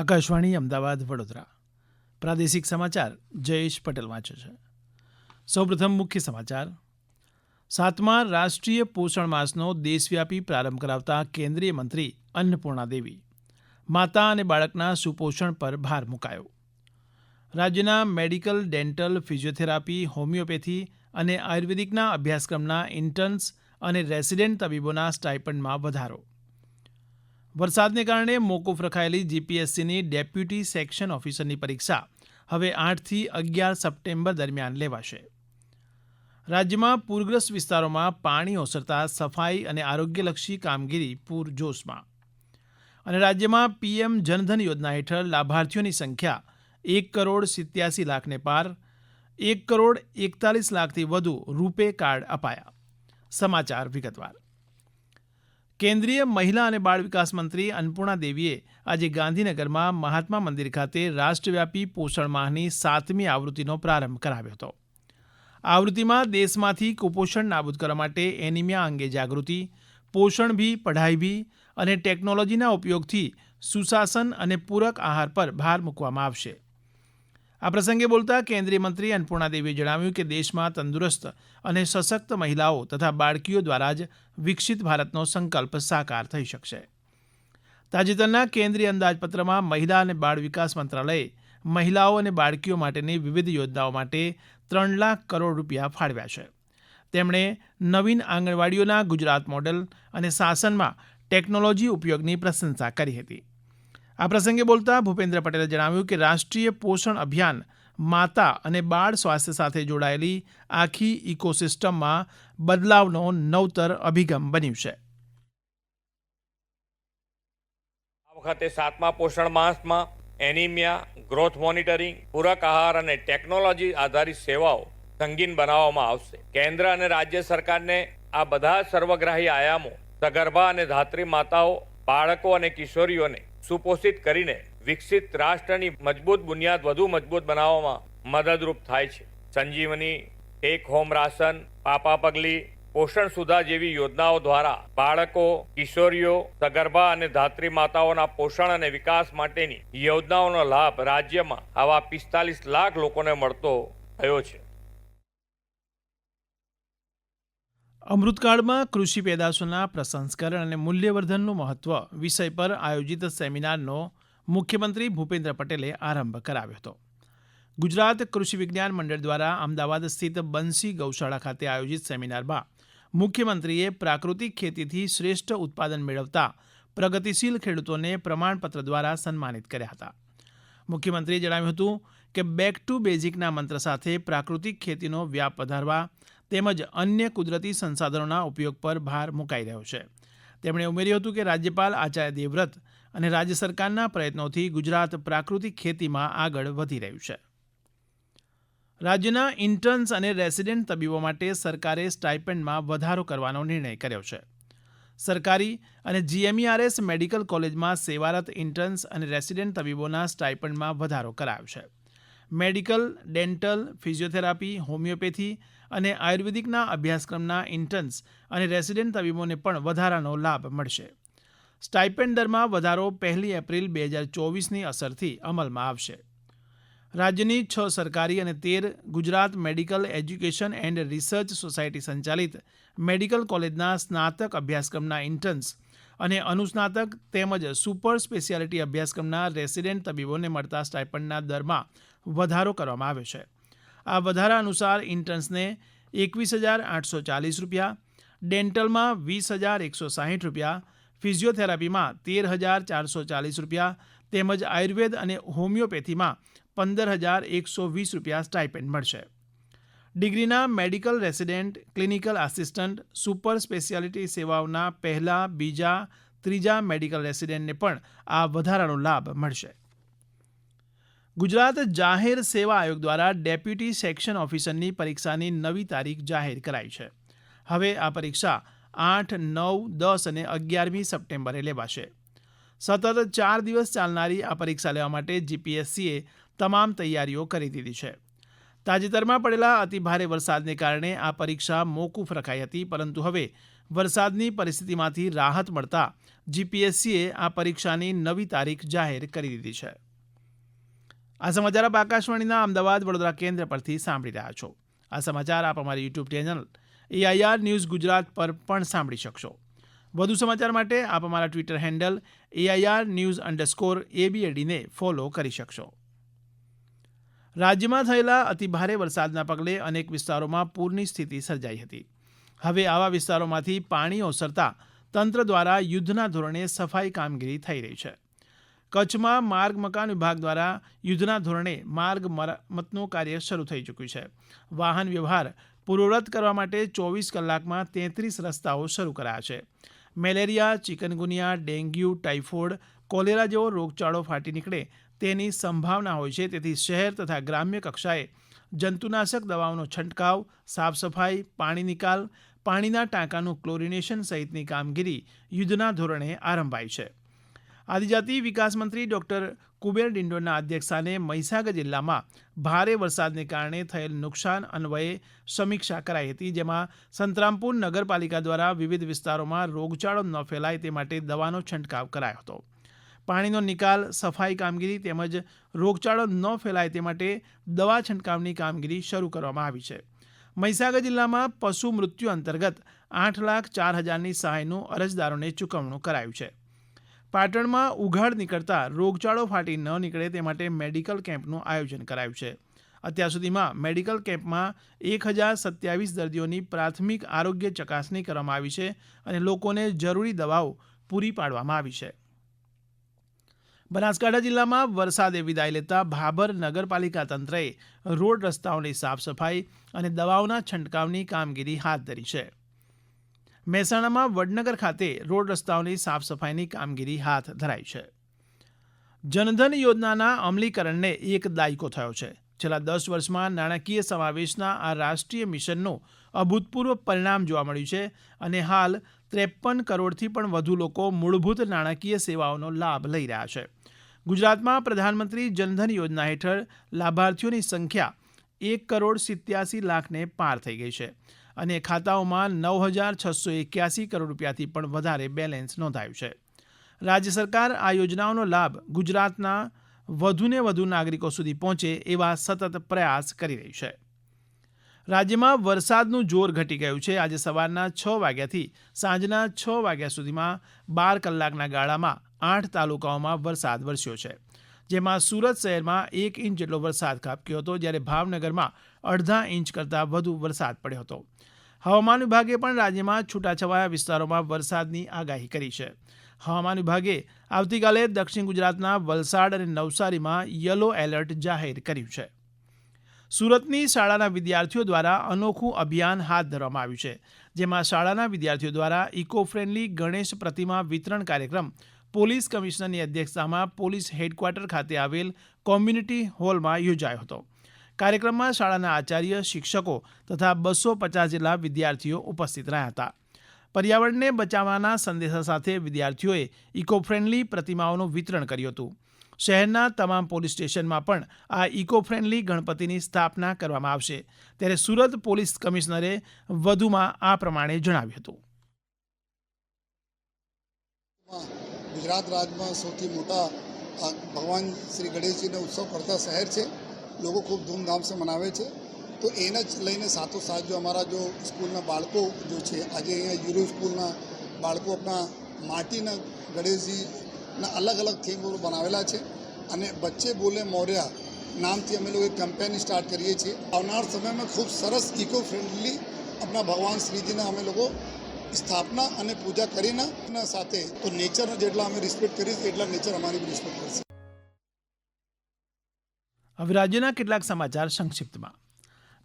આકાશવાણી, અમદાવાદ, વડોદરા. પ્રાદેશિક સમાચાર જયેશ પટેલ વાંચે છે. સૌપ્રથમ મુખ્ય સમાચાર. સાતમા રાષ્ટ્રીય પોષણ માસનો દેશવ્યાપી પ્રારંભ કરાવતા કેન્દ્રીય મંત્રી અન્નપૂર્ણા દેવી માતા અને બાળકના સુપોષણ પર ભાર મુકાયો. રાજ્યના મેડિકલ, ડેન્ટલ, ફિઝિયોથેરાપી, હોમિયોપેથી અને આયુર્વેદિકના અભ્યાસક્રમના ઇન્ટર્ન્સ અને રેસિડેન્ટ તબીબોના સ્ટાઇપન્ડમાં વધારો. વરસાદને કારણે મોકૂફ રખાયેલી જીપીએસસીની ડેપ્યુટી સેક્શન ઓફિસરની પરીક્ષા હવે આઠથી અગિયાર સપ્ટેમ્બર દરમિયાન લેવાશે. રાજ્યમાં પૂરગ્રસ્ત વિસ્તારોમાં પાણી ઓસરતા સફાઈ અને આરોગ્યલક્ષી કામગીરી પૂરજોશમાં. અને રાજ્યમાં પીએમ જનધન યોજના હેઠળ લાભાર્થીઓની સંખ્યા એક કરોડ સિત્યાસી લાખને પાર, એક કરોડ એકતાલીસ લાખથી વધુ રૂપે કાર્ડ અપાયા. સમાચાર વિગતવાર. કેન્દ્રીય મહિલા અને બાળ વિકાસ મંત્રી અન્નપૂર્ણા દેવીએ આજે ગાંધીનગરમાં મહાત્મા મંદિર ખાતે રાષ્ટ્રવ્યાપી પોષણ માહની સાતમી આવૃત્તિનો પ્રારંભ કરાવ્યો હતો. આવૃત્તિમાં દેશમાંથી કુપોષણ નાબૂદ કરવા માટે એનિમિયા અંગે જાગૃતિ, પોષણ ભી, પઢાઈ ભી અને ટેકનોલોજીના ઉપયોગથી સુશાસન અને પૂરક આહાર પર ભાર મૂકવામાં આવશે. આ પ્રસંગે બોલતા કેન્દ્રીય મંત્રી અન્નપૂર્ણાદેવીએ જણાવ્યું કે દેશમાં તંદુરસ્ત અને સશક્ત મહિલાઓ તથા બાળકીઓ દ્વારા જ વિકસિત ભારતનો સંકલ્પ સાકાર થઈ શકશે. તાજેતરના કેન્દ્રીય અંદાજપત્રમાં મહિલા અને બાળ વિકાસ મંત્રાલયે મહિલાઓ અને બાળકીઓ માટેની વિવિધ યોજનાઓ માટે ત્રણ લાખ કરોડ રૂપિયા ફાળવ્યા છે. તેમણે નવીન આંગણવાડીઓના ગુજરાત મોડેલ અને શાસનમાં ટેકનોલોજી ઉપયોગની પ્રશંસા કરી હતી. આ પ્રસંગે બોલતા ભૂપેન્દ્ર પટેલે જણાવ્યું કે રાષ્ટ્રીય પોષણ અભિયાન માતા અને બાળ સ્વાસ્થ્ય સાથે જોડાયેલી આખી ઇકોસિસ્ટમમાં બદલાવનો નવતર અભિગમ બન્યું છે. આ વખતે સાતમા પોષણ માસમાં એનિમિયા, ગ્રોથ મોનિટરિંગ, પૂરક આહાર અને ટેકનોલોજી આધારિત સેવાઓ સંગીન બનાવવામાં આવશે. કેન્દ્ર અને રાજ્ય સરકારને આ બધા સર્વગ્રાહી આયામો, સગર્ભા અને ધાત્રી માતાઓ, બાળકો અને કિશોરીઓને સુપોષિત કરીને વિકસિત રાષ્ટ્રની મજબૂત બુનિયાદ વધુ મજબૂત બનાવવામાં મદદરૂપ થાય છે. સંજીવની એક હોમ રાશન, પાપા પગલી, પોષણ સુધા જેવી યોજનાઓ દ્વારા બાળકો, કિશોરીઓ, સગર્ભા અને ધાત્રી માતાઓના પોષણ અને વિકાસ માટેની યોજનાઓનો લાભ રાજ્યમાં આવા પિસ્તાલીસ લાખ લોકોને મળતો થયો છે. અમૃતકાળમાં કૃષિ પેદાશોના પ્રસંસ્કરણ અને મૂલ્યવર્ધનનું મહત્વ વિષય પર આયોજિત સેમિનારનો મુખ્યમંત્રી ભૂપેન્દ્ર પટેલે આરંભ કરાવ્યો હતો. ગુજરાત કૃષિ વિજ્ઞાન મંડળ દ્વારા અમદાવાદ સ્થિત બંસી ગૌશાળા ખાતે આયોજિત સેમિનારમાં મુખ્યમંત્રીએ પ્રાકૃતિક ખેતીથી શ્રેષ્ઠ ઉત્પાદન મેળવતા પ્રગતિશીલ ખેડૂતોને પ્રમાણપત્ર દ્વારા સન્માનિત કર્યા હતા. મુખ્યમંત્રીએ જણાવ્યું હતું કે બેક ટુ બેઝિકના મંત્ર સાથે પ્રાકૃતિક ખેતીનો વ્યાપ વધારવા તેમજ અન્ય કુદરતી સંસાધનોના ઉપયોગ પર ભાર મુકાઈ રહ્યો છે. તેમણે ઉમેર્યું હતું કે રાજ્યપાલ આચાર્ય દેવવ્રત અને રાજ્ય સરકારના પ્રયત્નોથી ગુજરાત પ્રાકૃતિક ખેતીમાં આગળ વધી રહ્યું છે. રાજ્યના ઇન્ટર્ન્સ અને રેસિડેન્ટ તબીબો માટે સરકારે સ્ટાઇપેન્ડમાં વધારો કરવાનો નિર્ણય કર્યો છે. સરકારી અને જીએમઈઆરએસ મેડિકલ કોલેજમાં સેવારત ઇન્ટર્ન્સ અને રેસિડેન્ટ તબીબોના સ્ટાઇપન્ડમાં વધારો કરાયો છે. મેડિકલ, ડેન્ટલ, ફિઝિયોથેરાપી, હોમિયોપેથી અને આયુર્વેદિકના અભ્યાસક્રમના ઇન્ટર્ન્સ અને રેસિડેન્ટ તબીબોને પણ વધારાનો લાભ મળશે. સ્ટાઇપેન્ડ દરમાં વધારો પહેલી એપ્રિલ બે હજાર ચોવીસની અસરથી અમલમાં આવશે. રાજ્યની છ સરકારી અને તેર Gujarat medical education and research society સંચાલિત મેડિકલ કોલેજના સ્નાતક અભ્યાસક્રમના ઇન્ટર્ન્સ અને અનુસ્નાતક તેમજ સુપર સ્પેશિયાલિટી અભ્યાસક્રમના રેસિડેન્ટ તબીબોને મળતા સ્ટાઇપન્ડના દરમાં વધારો કરવામાં આવ્યો છે. આ વધારા અનુસાર ઇન્ટર્ન્સને એકવીસ હજાર આઠસો ચાલીસ રૂપિયા, ડેન્ટલમાં વીસ હજાર એકસો સાહીઠ રૂપિયા, ફિઝિયોથેરાપીમાં તેર હજાર ચારસો ચાલીસ રૂપિયા, તેમજ આયુર્વેદ અને હોમિયોપેથીમાં પંદર હજાર એકસો વીસ રૂપિયા સ્ટાઇપેન્ડ મળશે. ડિગ્રીના medical resident, clinical assistant, super speciality સેવાઓના પહેલા, બીજા, ત્રીજા મેડિકલ રેસિડેન્ટને પણ આ વધારાનો લાભ મળશે. ગુજરાત જાહેર સેવા આયોગ દ્વારા ડેપ્યુટી સેક્શન ઓફિસરની પરીક્ષાની નવી તારીખ જાહેર કરાઈ છે. હવે આ પરીક્ષા આઠ, નવ, દસ અને અગિયારમી સપ્ટેમ્બરે લેવાશે. સતત ચાર દિવસ ચાલનારી આ પરીક્ષા લેવા માટે જીપીએસસીએ તમામ તૈયારીઓ કરી દીધી છે. તાજેતરમાં પડેલા અતિભારે વરસાદને કારણે આ પરીક્ષા મોકૂફ રખાઈ હતી, પરંતુ હવે વરસાદની પરિસ્થિતિમાંથી રાહત મળતા જીપીએસસીએ આ પરીક્ષાની નવી તારીખ જાહેર કરી દીધી છે. આ સમાચાર આપ આકાશવાણીના અમદાવાદ વડોદરા કેન્દ્ર પરથી સાંભળી રહ્યા છો. આ સમાચાર આપ અમારી YouTube channel AIR news Gujarat પર પણ સાંભળી શકશો. વધુ સમાચાર માટે આપ અમારા Twitter handle AIR news underscore એબીએડીને follow કરી શકશો. રાજ્યમાં થયેલા અતિભારે વરસાદના પગલે અનેક વિસ્તારોમાં પૂરની સ્થિતિ સર્જાઈ હતી. હવે આવા વિસ્તારોમાંથી પાણી ઓસરતા તંત્ર દ્વારા યુદ્ધના ધોરણે સફાઈ કામગીરી થઈ રહી છે. કચ્છમાં માર્ગ મકાન વિભાગ દ્વારા યુદ્ધના ધોરણે માર્ગ મરામતનું કાર્ય શરૂ થઈ ચૂક્યું છે. વાહન વ્યવહાર પૂર્વવત કરવા માટે ચોવીસ કલાકમાં તેત્રીસ રસ્તાઓ શરૂ કરાયા છે. Malaria, chikungunya, dengue, typhoid, cholera જેવો રોગચાળો ફાટી નીકળે તેની સંભાવના હોય છે. તેથી શહેર તથા ગ્રામ્ય કક્ષાએ જંતુનાશક દવાઓનો છંટકાવ સાફ સફાઈ પાણી નિકાલ, પાણીના ટાંકાનું ક્લોરિનેશન સહિતની કામગીરી યુદ્ધના ધોરણે આરંભાઈ છે. આદિજાતિ વિકાસ મંત્રી ડોક્ટર કુબેર ડિંડોરના અધ્યક્ષસ્થાને મહીસાગર જિલ્લામાં ભારે વરસાદને કારણે થયેલ નુકસાન અન્વયે સમીક્ષા કરાઈ હતી, જેમાં સંતરામપુર નગરપાલિકા દ્વારા વિવિધ વિસ્તારોમાં રોગચાળો ન ફેલાય તે માટે દવાનો છંટકાવ કરાયો હતો. પાણીનો નિકાલ, સફાઈ કામગીરી તેમજ રોગચાળો ન ફેલાય તે માટે દવા છંટકાવની કામગીરી શરૂ કરવામાં આવી છે. મહીસાગર જિલ્લામાં પશુ મૃત્યુ અંતર્ગત આઠ લાખ ચાર હજારની સહાયનું અરજદારોને ચૂકવણું કરાયું છે. પાટણમાં ઉઘાડ નીકળતા રોગચાળો ફાટી ન નીકળે તે માટે મેડિકલ કેમ્પનું આયોજન કરાયું છે. અત્યાર સુધીમાં મેડિકલ કેમ્પમાં એક હજાર સત્યાવીસ દર્દીઓની પ્રાથમિક આરોગ્ય ચકાસણી કરવામાં આવી છે અને લોકોને જરૂરી દવાઓ પૂરી પાડવામાં આવી છે. બનાસકાંઠા જિલ્લામાં વરસાદે વિદાય લેતા ભાભર નગરપાલિકા તંત્રએ રોડ રસ્તાઓની સાફ સફાઈ અને દવાઓના છંટકાવની કામગીરી હાથ ધરી છે. મહેસાણામાં વડનગર ખાતે રોડ રસ્તાઓની સાફ સફાઈની કામગીરી હાથ ધરાઈ છે. જનધન યોજનાના અમલીકરણને એક દાયકો થયો છે. છેલ્લા દસ વર્ષમાં નાણાકીય સમાવેશના આ રાષ્ટ્રીય મિશનનું અભૂતપૂર્વ પરિણામ જોવા મળ્યું છે અને હાલ ત્રેપન કરોડથી પણ વધુ લોકો મૂળભૂત નાણાકીય સેવાઓનો લાભ લઈ રહ્યા છે. ગુજરાતમાં પ્રધાનમંત્રી જનધન યોજના હેઠળ લાભાર્થીઓની સંખ્યા એક કરોડ સિત્યાસી લાખને પાર થઈ ગઈ છે. અને ખાતાઓમાં નવ હજાર છસો એક્યાસી કરોડ રૂપિયાથી પણ વધારે બેલેન્સ નોંધાયું છે. રાજ્ય સરકાર આ યોજનાઓનો લાભ ગુજરાતના વધુને વધુ નાગરિકો સુધી પહોંચે એવા સતત પ્રયાસ કરી રહી છે. રાજ્યમાં વરસાદનું જોર ઘટી ગયું છે. આજે સવારના છ વાગ્યાથી સાંજના છ વાગ્યા સુધીમાં બાર કલાકના ગાળામાં આઠ તાલુકાઓમાં વરસાદ વરસ્યો છે. જેમાં સુરત શહેરમાં એક ઇંચ જેટલો વરસાદ ખાબક્યો હતો, જ્યારે ભાવનગરમાં અડધા ઇંચ કરતાં વધુ વરસાદ પડ્યો હતો. હવામાન વિભાગે પણ રાજ્યમાં છૂટાછવાયા વિસ્તારોમાં વરસાદની આગાહી કરી છે. હવામાન વિભાગે આવતીકાલે દક્ષિણ ગુજરાતના વલસાડ અને નવસારીમાં યલો એલર્ટ જાહેર કર્યું છે. સુરતની શાળાના વિદ્યાર્થીઓ દ્વારા અનોખું અભિયાન હાથ ધરવામાં આવ્યું છે, જેમાં શાળાના વિદ્યાર્થીઓ દ્વારા ઇકો ફ્રેન્ડલી ગણેશ પ્રતિમા વિતરણ કાર્યક્રમ પોલીસ કમિશનરની અધ્યક્ષતામાં પોલીસ હેડક્વાર્ટર ખાતે આવેલ કોમ્યુનિટી હોલમાં યોજાયો હતો. કાર્યક્રમમાં શાળાના આચાર્ય, શિક્ષકો તથા બસો પચાસ જેટલા વિદ્યાર્થીઓ ઉપસ્થિત રહ્યા હતા. પર્યાવરણને બચાવવાના સંદેશા સાથે વિદ્યાર્થીઓએ ઇકો ફ્રેન્ડલી પ્રતિમાઓનું વિતરણ કર્યું હતું. શહેરના તમામ પોલીસ સ્ટેશનમાં પણ આ ઇકો ફ્રેન્ડલી ગણપતિની સ્થાપના કરવામાં આવશે. ત્યારે સુરત પોલીસ કમિશનરે વધુમાં આ પ્રમાણે જણાવ્યું હતું. ગુજરાત રાજ્યમાં સૌથી મોટા ભગવાન શ્રી ગણેશજીનો ઉત્સવ કરતા શહેર છે. લોકો ખૂબ ધૂમધામથી મનાવે છે. તો એને જ લઈને સાથોસાથ જો અમારા જો સ્કૂલના બાળકો જો છે, આજે અહીંયા યુરો સ્કૂલના બાળકો આપણા માટીના ગણેશજીના અલગ અલગ થીમ બનાવેલા છે અને બચ્ચે બોલે મોર્યા નામથી અમે લોકો એક કેમ્પેન સ્ટાર્ટ કરીએ છીએ. આવનાર સમયમાં ખૂબ સરસ ઇકો ફ્રેન્ડલી આપણા ભગવાન શ્રીજીના અમે લોકો સ્થાપના અને પૂજા કરીને સાથે તો નેચરનો જેટલા અમે રિસ્પેક્ટ કરીશું, એટલા નેચર અમારી રિસ્પેક્ટ કરશે. હવે રાજ્યના કેટલાક સમાચાર સંક્ષિપ્તમાં.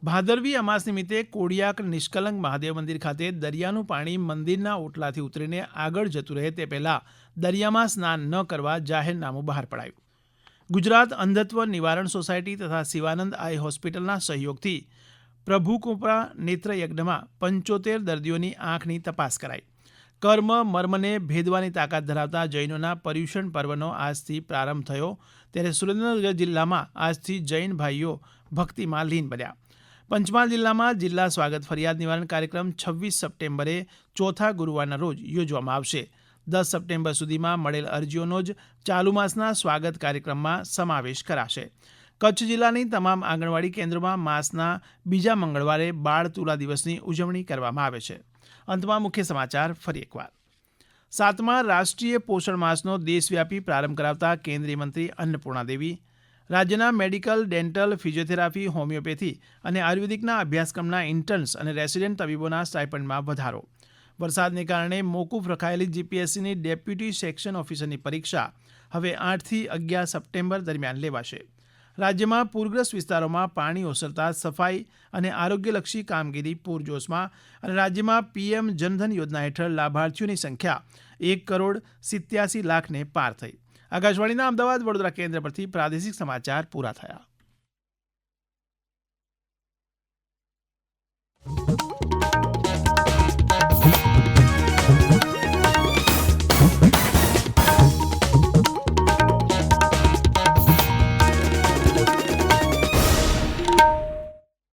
ભાદરવી અમાસ નિમિત્તે કોડિયાક નિષ્કલંક મહાદેવ મંદિર ખાતે દરિયાનું પાણી મંદિરના ઓટલાથી ઉતરીને આગળ જતું રહે તે પહેલાં દરિયામાં સ્નાન ન કરવા જાહેરનામું બહાર પડાયું. ગુજરાત અંધત્વ નિવારણ સોસાયટી તથા શિવાનંદ આઈ હોસ્પિટલના સહયોગથી પ્રભુકૃપા નેત્રયજ્ઞમાં પંચોતેર દર્દીઓની આંખની તપાસ કરાઈ. કર્મ, મર્મને ભેદવાની તાકાત ધરાવતા જૈનોના પર્યુષણ પર્વનો આજથી પ્રારંભ થયો. ત્યારે સુરેન્દ્રનગર જિલ્લામાં આજથી જૈન ભાઈઓ ભક્તિમાં લીન બન્યા. પંચમહાલ જિલ્લામાં જિલ્લા સ્વાગત ફરિયાદ નિવારણ કાર્યક્રમ છવ્વીસ સપ્ટેમ્બરે ચોથા ગુરુવારના રોજ યોજવામાં આવશે. દસ સપ્ટેમ્બર સુધીમાં મળેલ અરજીઓનો જ ચાલુ માસના સ્વાગત કાર્યક્રમમાં સમાવેશ કરાશે. કચ્છ જિલ્લાની તમામ આંગણવાડી કેન્દ્રોમાં માસના બીજા મંગળવારે બાળ તુલા દિવસની ઉજવણી કરવામાં આવે છે. અંતમાં મુખ્ય સમાચાર ફરી એકવાર. સાતમા રાષ્ટ્રીય પોષણ માસનો દેશવ્યાપી પ્રારંભ કરાવતા કેન્દ્રીય મંત્રી અન્નપૂર્ણા દેવી, રાજ્યના મેડિકલ, ડેન્ટલ, ફિઝિયોથેરાપી, હોમિયોપેથી અને આયુર્વેદિકના અભ્યાસક્રમના ઇન્ટર્ન્સ અને રેસિડેન્ટ તબીબોના સ્ટાઇપન્ડમાં વધારો. વરસાદને કારણે મોકૂફ રખાયેલી જીપીએસસીની ડેપ્યુટી સેક્શન ઓફિસરની પરીક્ષા હવે આઠથી અગિયાર સપ્ટેમ્બર દરમિયાન લેવાશે. રાજ્યમાં પૂરગ્રસ્ત વિસ્તારોમાં પાણી ઓસરતા સફાઈ અને આરોગ્યલક્ષી કામગીરી પૂરજોશમાં અને રાજ્યમાં પીએમ જનધન યોજના હેઠળ લાભાર્થીઓની સંખ્યા એક કરોડ સિત્યાસી લાખને પાર થઈ. આકાશવાણીના અમદાવાદ વડોદરા કેન્દ્ર પરથી પ્રાદેશિક સમાચાર પૂરા થયા.